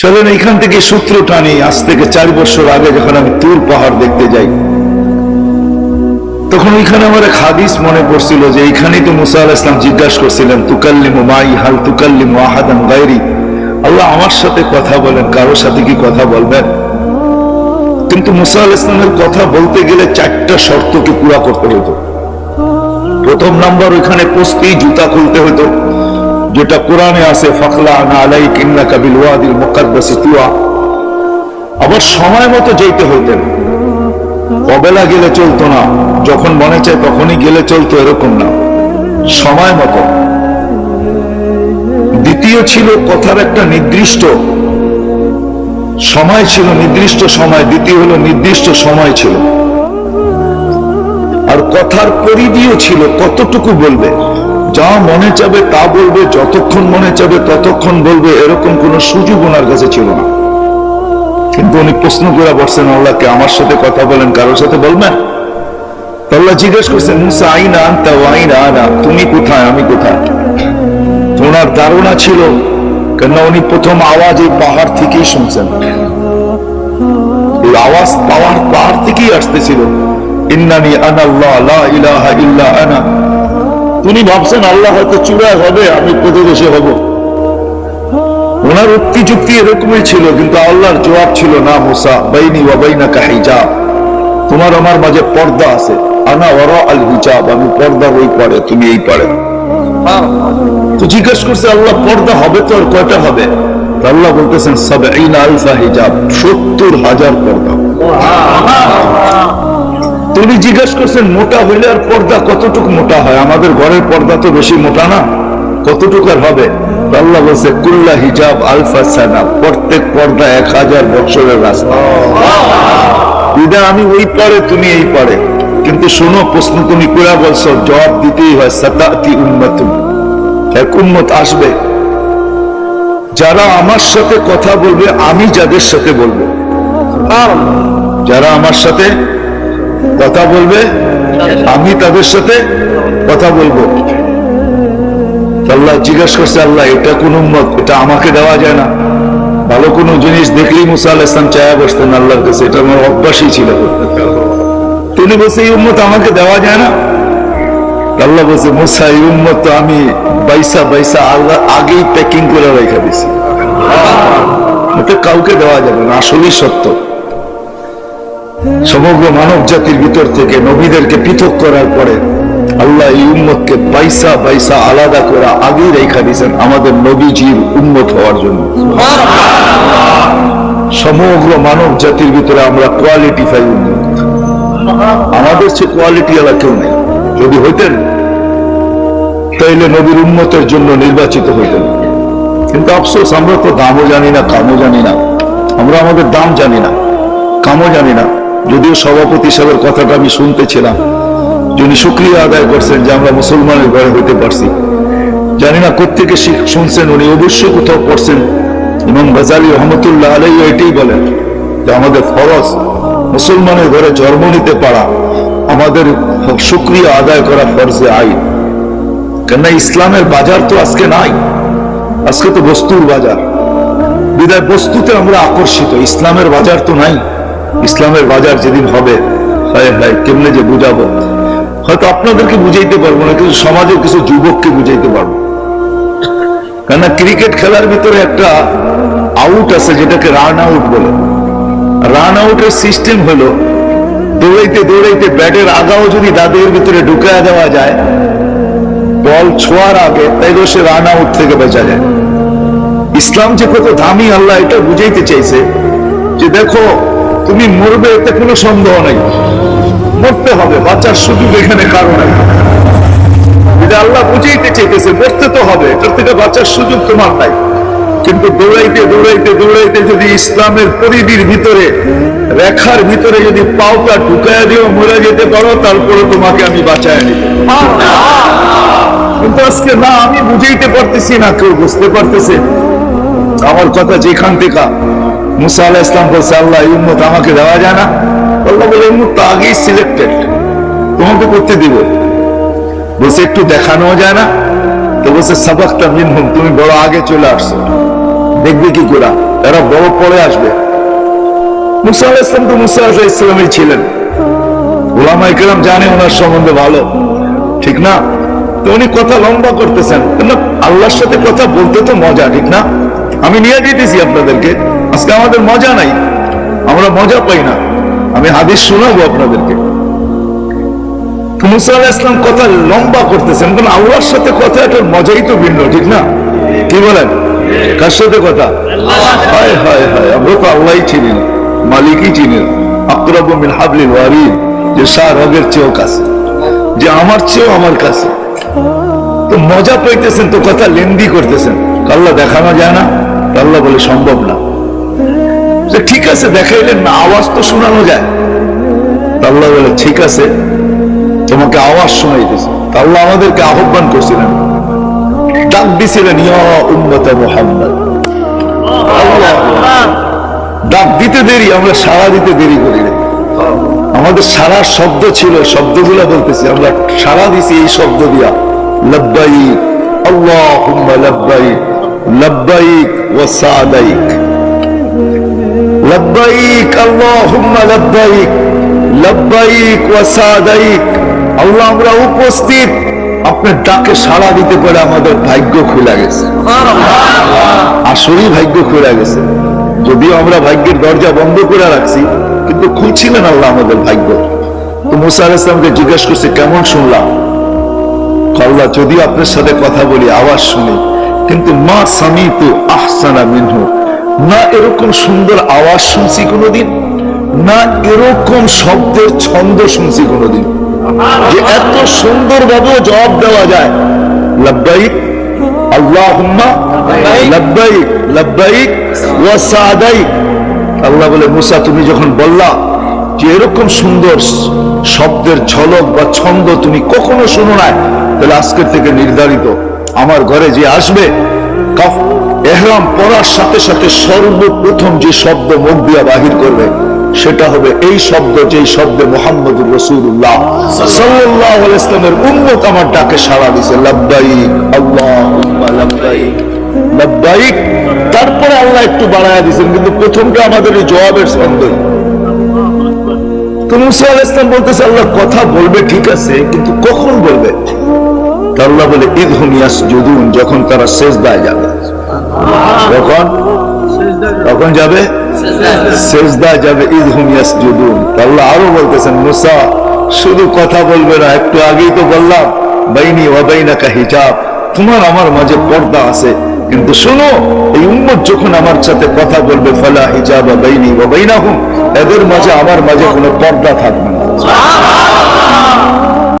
চলেন এখান থেকে সূত্র টানি। আজ থেকে চার বছর আগে যখন আমি তুর পাহাড় দেখতে যাই, তখন ওইখানে আমার এক হাদিস মনে পড়ছিল যে এইখানেই তো মুসা আল ইসলাম জিজ্ঞাসা করছিলেন, তুকাল্লিমু মাই, হাল তুকাল্লিমু আহাদান গায়রি? আল্লাহ আমার সাথে কথা বলেন কারোর সাথে কি কথা বলবেন? কিন্তু মুসা আল ইসলামের কথা বলতে গেলে চারটা শর্তকে পুরা করতে হতো। প্রথম নাম্বার, ওইখানে পৌঁছতেই জুতা খুলতে হতো। যেটা কোরআনে আছে কাবিল ওয়াদিল আবার সময় মতো যেতে হইতেন। অবেলা গেলে চলতো না, যখন মনে চায় তখনই গেলে চলতো এরকম না। সময় মতো। দ্বিতীয় ছিল কথার একটা নির্দিষ্ট সময় ছিল, নির্দিষ্ট সময়। দ্বিতীয় হলো নির্দিষ্ট সময় ছিল। আর কথার পরিধিও ছিল, কতটুকু বলবে? যা মনে চাবে তা বলবে, যতক্ষণ মনে চাবে ততক্ষণ বলবে, এরকম কোন সুযোগ ওনার কাছে ছিল না। কিন্তু উনি প্রশ্ন করে বসছেন, আল্লাহকে আমার সাথে কথা বলেন, কারোর সাথে বলবেন? আল্লাহ জিজ্ঞেস করছেন আইনা আইনা আনা? তুমি কোথায়? আমি কোথায়? ওনার ধারণা ছিল কেন উনি প্রথম আওয়াজ এই পাহাড় থেকেই শুনছেন। আওয়াজ পাহাড় পাহাড় থেকেই আসতেছিল। ইন্নানি আনাল্লাহ, লা ইলাহা ইল্লা আনা। তিনি ভাবছেন আল্লাহ হয়তো চূড়ায় হবে, আমি প্রতিবেশে হব? ওনার উক্তি যুক্তি এরকমই ছিল, কিন্তু আল্লাহর জবাব ছিল, না মুসা, বাইনি ওয়া বাইনাকা হিজাব। তোমার আমার মাঝে পর্দা আছে। আনা ওয়ারা আল হিজাব, আমি পর্দা ওই পারে, তুমি এই পারে। তো জিজ্ঞেস করছে, আল্লাহ, পর্দা হবে তো আর কয়টা হবে? আল্লাহ বলতেছেন, সাবঈন আলফা হিজাব, সত্তর হাজার পর্দা। তুমি জিজ্ঞেস করছেন, মোটা হইলে আর পর্দা কতটুকু মোটা হয়? আমাদের ঘরের পর্দা তো বেশি মোটা না। কতটুকু আর হবে? আল্লাহ বলছে, কুল্লা হিজাব আলফা সানা প্রত্যেক পর্দা এক হাজার বছরের রাস্তা। আমি ওই পারে, তুমি এই পারে। কিন্তু শোনো, প্রশ্ন তুমি কুড়া বলছো, জবাব দিতেই হয়, সাতাতি উন্মত এক আসবে। যারা আমার সাথে কথা বলবে, আমি যাদের সাথে বলব। যারা আমার সাথে কথা বলবে? আমি তাদের সাথে কথা বলব। আল্লাহ জিজ্ঞাসা করছে, আল্লাহ, এটা কোন উম্মত? এটা আমাকে দেওয়া যায় না। ভালো কোনো জিনিস দেখলেই মুসা আল ইসলাম চায়া বসতেন আল্লাহর কাছে। এটা আমার অভ্যাসই ছিল। তিনি বলছে, এই উম্মত আমাকে দেওয়া যায় না? আল্লাহ বলছে, মুসা, এই উম্মত তো আমি বাইসা বাইসা আল্লাহ আগেই প্যাকিং করে রেখে দিছি এটা কাউকে দেওয়া যাবে না। আসলেই সত্য। সমগ্র মানব জাতির ভিতর থেকে নবীদেরকে পৃথক করার পরে আল্লাহ এই উম্মতকে বাইসা বাইসা আলাদা করে আগেই রেখা দিয়েছেন আমাদের নবীজির উম্মত হওয়ার জন্য। সমগ্র মানব জাতির ভিতরে আমরা কোয়ালিটি ফাই উন্নত আমাদের চেয়ে কোয়ালিটি আলা কেউ নেই। যদি হইতেন, তাইলে নবীর উন্মতের জন্য নির্বাচিত হইতেন। কিন্তু আফসোস, আমরা তো দামও জানি না, কামও জানি না। আমরা আমাদের দাম জানি না, কামও জানি না। যদিও সভাপতি সাহেবের কথাটা আমি শুনতেছিলাম। যিনি শুক্রিয়া আদায় করছেন যে আমরা মুসলমানের ঘরে হইতে পারছি। জানি না কোথেকে শুনছেন উনি, অবশ্যই কোথাও পড়ছেন। এবং গাজালি রহমতুল্লাহ আলাই এটাই বলেন যে আমাদের ফরজ মুসলমানের ঘরে জন্ম নিতে পারা আমাদের শুক্রিয়া আদায় করা ফরজে আইন। কেননা ইসলামের বাজার তো আজকে নাই। আজকে তো বস্তুর বাজার। বিদায় বস্তুতে আমরা আকর্ষিত, ইসলামের বাজার তো নাই। ইসলামের বাজার যেদিন হবে হায় হায় কেমনে যে বুঝাবো? হয়তো আপনাদেরকে বুঝাইতে পারব না, কিন্তু সমাজের কিছু যুবককে বুঝাইতে পারব। কেননা ক্রিকেট খেলার ভিতরে একটা আউট আছে, যেটাকে রান আউট বলে। রান আউটের সিস্টেম হলো, দৌড়াইতে দৌড়াইতে ব্যাটের আগাও যদি দাদের ভিতরে ঢুকায় দেওয়া যায়, বল ছোঁয়ার আগে তাইলে সে রান আউট থেকে বেঁচা যায়। ইসলাম যে কত দামি আল্লাহ এটা বুঝাইতে চাইছে, যে দেখো তুমি মরবে, এতে কোনো সন্দেহ নেই। মরতে হবে, বাঁচার সুযোগ এখানে কারও নাই। আল্লাহ বুঝাইতে মরতে তো হবে, এটার থেকে বাঁচার সুযোগ তোমার নাই। কিন্তু দৌড়াইতে দৌড়াইতে দৌড়াইতে যদি ইসলামের ভিতরে, রেখার ভিতরে যদি পাওটা ঢুকায় দিও, মরে যেতে পারো, তারপরে তোমাকে আমি বাঁচায় নিব কিন্তু আজকে না, আমি বুঝাইতে পারতেছি না, কেউ বুঝতে পারতেছে। আমার কথা যেখান থেকে মুসা আলাহ ইসলাম বলছে, আল্লাহ, এই আমাকে দেওয়া যায় না? আল্লাহ বলে উম্মত তো আগেই সিলেক্টেড তোমাকে করতে দিব। বলছে, একটু দেখানো যায় না? তো বলছে সাবাকটা মিনহুম, তুমি বড় আগে চলে আসছো। দেখবে কি করে? এরা বড় পরে আসবে। মুসা আলাহ ইসলাম তো মুসা আলাহ ইসলামই ছিলেন। ওলামা ইকরাম জানে ওনার সম্বন্ধে ভালো, ঠিক না? তো উনি কথা লম্বা করতেছেন। আল্লাহর সাথে কথা বলতে তো মজা, ঠিক না? আমি নিয়ে দিতেছি আপনাদেরকে। আজকে আমাদের মজা নাই। আমরা মজা পাই না। আমি হাদিস শোনাবো আপনাদেরকে। ইসলাম কথা লম্বা করতেছেন কারণ আল্লাহর সাথে কথা মজাই তো ভিন্ন, ঠিক না? কি বলেন? কার সাথে কথা? হায় হায় হায়, আমরা তো আল্লাহই চিনি না। মালিকই চিনি আকরাবু মিন যে চেয়েও কাছে, যে আমার চেয়েও আমার কাছে। তো মজা পাইতেছেন, তো কথা লেন্দি করতেছেন। আল্লাহ দেখানো যায় না? আল্লাহ বলে সম্ভব না। যে ঠিক আছে, দেখাইলেন না, আওয়াজ তো শোনানো যায়। আল্লাহ বলে, ঠিক আছে, তোমাকে আওয়াজ শোনাইতেছে আল্লাহ আমাদেরকে আহ্বান করছিলেন, ডাক দিছিলেন আল্লাহ ডাক দিতে দেরি, আমরা সারা দিতে দেরি করি আমাদের সারা শব্দ ছিল শব্দগুলো বলতেছি, আমরা সারা দিছি এই শব্দ দিয়া। লব্বাইক, আল্লাহুম্মা লব্বাইক লব্বাইক সাদাইক। লব্বাইক আল্লাহুম্মা লব্বাইক লব্বাইক ওয়া সাদাইক আল্লাহ আমরা উপস্থিত। আপনার ডাকে সাড়া দিতে পারে আমাদের ভাগ্য খুলে গেছে। আসলেই ভাগ্য খুলে গেছে। যদিও আমরা ভাগ্যের দরজা বন্ধ করে রাখছি কিন্তু খুলছিলেন আল্লাহ আমাদের ভাগ্য। তো মুসা আলাইহিস সালামকে জিজ্ঞেস করছে কেমন শুনলাম? আল্লাহ যদিও আপনার সাথে কথা বলি আওয়াজ শুনি কিন্তু মা স্বামী তো আহসানা মিনহু। না এরকম সুন্দর আওয়াজ শুনছি কোনোদিন, না এরকম শব্দের ছন্দ শুনছি কোনোদিন। যে এত সুন্দর ভাবে জবাব দেওয়া যায় সাদাইক। আল্লাহ বলে, মুসা, তুমি যখন বললা যে এরকম সুন্দর শব্দের ঝলক বা ছন্দ তুমি কখনো শোনো না তাহলে আজকের থেকে নির্ধারিত, আমার ঘরে যে আসবে এহরাম পরার সাথে সাথে সর্বপ্রথম যে শব্দ মুখ দিয়া বাহির করবে, সেটা হবে এই শব্দ যে শব্দে মোহাম্মদুর রসুল্লাহ সাল্লাহ ইসলামের উন্মত আমার ডাকে সাড়া দিছে, লব্বাইক আল্লাহ লব্বাইক। তারপরে আল্লাহ একটু বাড়ায় দিয়েছেন কিন্তু প্রথমটা আমাদের এই জবাবের ছন্দই তো মুসা আল ইসলাম বলতেছে, আল্লাহ কথা বলবে, ঠিক আছে, কিন্তু কখন বলবে? আল্লাহ বলে ঈদ হুমিয়াস যদুন যখন তারা শেষ দায় যাবে। কখন? কখন যাবে? সেজদা যাবে হুমিয়াস আল্লাহ আরও বলতেছেন, মুসা, শুধু কথা বলবে না, একটু আগেই তো বললাম, বাইনি ওয়াবাইনাকা হিজাব। তোমার আমার মাঝে পর্দা আছে, কিন্তু শোনো, এই উম্মত যখন আমার সাথে কথা বলবে, ফালা হিজাব বাইনি ওয়াবাইনাহুম এদের মাঝে, আমার মাঝে কোনো পর্দা থাকবে না।